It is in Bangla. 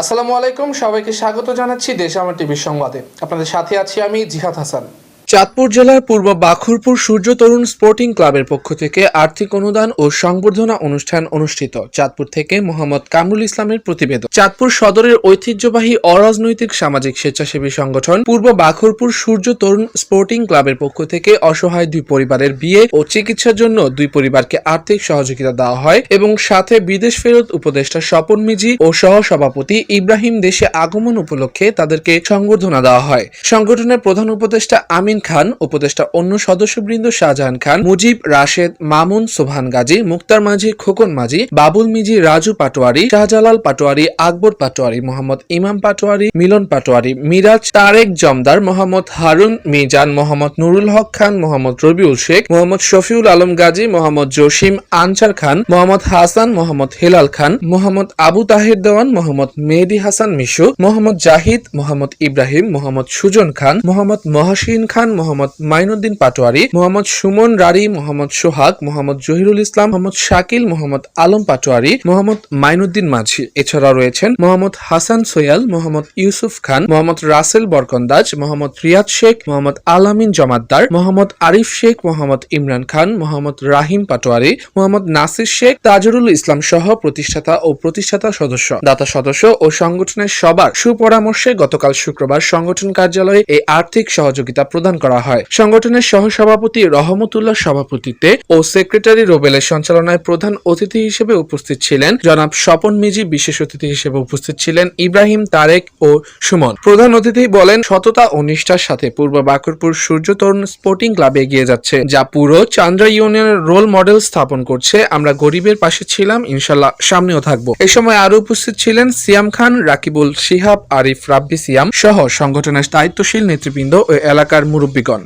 আসসালামু আলাইকুম, সবাইকে স্বাগত জানাচ্ছি দেশ আমার টিভির সংবাদে। আপনাদের সাথে আছি আমি জিহাদ হাসান। চাঁদপুর জেলার পূর্ব বাখুরপুর সূর্য তরুণ স্পোর্টিং ক্লাবের পক্ষ থেকে আর্থিক অনুদান ও সংবর্ধনা অনুষ্ঠান অনুষ্ঠিত। চাঁদপুর থেকে মোহাম্মদ কামরুল ইসলামের প্রতিবেদন। চাঁদপুর সদরের ঐতিহ্যবাহী অরাজনৈতিক সামাজিক স্বেচ্ছাসেবী সংগঠন পূর্ব বাখুরপুর সূর্য তরুণ স্পোর্টিং ক্লাবের পক্ষ থেকে অসহায় দুই পরিবারের বিয়ে ও চিকিৎসার জন্য দুই পরিবারকে আর্থিক সহযোগিতা দেওয়া হয় এবং সাথে বিদেশ ফেরত উপদেষ্টা স্বপন মিজি ও সহ সভাপতি ইব্রাহিম দেশে আগমন উপলক্ষে তাদেরকে সংবর্ধনা দেওয়া হয়। সংগঠনের প্রধান উপদেষ্টা আমিন খান উপদেষ্টা অন্য সদস্যবৃন্দ শাহজাহান খান, মুজিব, রাশেদ, মামুন সোভান গাজী, মুক্তার মাঝি, খোকন মাঝি, বাবুল মিজি, রাজু পাটোয়ারি, শাহজালাল পাটোয়ারি, আকবর পাটোয়ারি, মোহাম্মদ ইমাম পাটোয়ারি, মিলন পাটোয়ারি, মিরাজ তারেক জমদার, মোহাম্মদ হারুন মিজান, মোহাম্মদ নুরুল হক খান, মোহাম্মদ রবিউল শেখ, মোহাম্মদ শফিউল আলম গাজী, মোহাম্মদ জসিম আনসার খান, মোহাম্মদ হাসান, মোহাম্মদ হেলাল খান, মোহাম্মদ আবু তাহের দেওয়ান, মোহাম্মদ মেহেদি হাসান মিশু, মোহাম্মদ জাহিদ, মোহাম্মদ ইব্রাহিম, মোহাম্মদ সুজন খান, মোহাম্মদ মহাসিন খান মোহাম্মদ মাইনুদ্দিন পাটোয়ারি, মোহাম্মদ সুমন রারি, মোহাম্মদ সোহাগ, মোহাম্মদ জহিরুল ইসলাম, মোহাম্মদ শাকিল, মোহাম্মদ আলম পাটোয়ারি, মোহাম্মদ মাইনুদ্দিন মাঝি। এছাড়াও রয়েছেন মোহাম্মদ হাসান সোয়াল মোহাম্মদ ইউসুফ খান, মোহাম্মদ রাসেল বরকন্দাজ, মোহাম্মদ রিয়াদ শেখ, মোহাম্মদ আলামিন জমাদ্দার, মোহাম্মদ আরিফ শেখ, মোহাম্মদ ইমরান খান, মোহাম্মদ রাহিম পাটোয়ারি, মোহাম্মদ নাসির শেখ, তাজরুল ইসলাম সহ প্রতিষ্ঠাতা ও প্রতিষ্ঠাতা সদস্য। দাতা সদস্য ও সংগঠনের সবার সুপরামর্শে গতকাল শুক্রবার সংগঠন কার্যালয়ে এই আর্থিক সহযোগিতা প্রদান করা হয়। সংগঠনের সহসভাপতি রহমতুল্লাহ সভাপতিত্বে ও সেক্রেটারি রোবেলের সঞ্চালনায় প্রধান অতিথি হিসেবে উপস্থিত ছিলেন জনাব স্বপন মিজি, বিশেষ অতিথি হিসেবে উপস্থিত ছিলেন ইব্রাহিম তারেক ও সুমন। প্রধান অতিথি বলেন, সততা ও নিষ্ঠার সাথে পূর্ব বাকরপুর সূর্য তরুণ স্পোর্টিং ক্লাব এগিয়ে যাচ্ছে, যা পুরো চান্দ্রা ইউনিয়নের রোল মডেল স্থাপন করছে। আমরা গরিবের পাশে ছিলাম ইনশাল্লাহ সামনেও থাকব। এ সময় আরও উপস্থিত ছিলেন সিয়াম খান, রাকিবুল শিহাব, আরিফ রাব্বি সিয়াম সহ সংগঠনের দায়িত্বশীল নেতৃবৃন্দ ও এলাকার মুরব্বীগণ।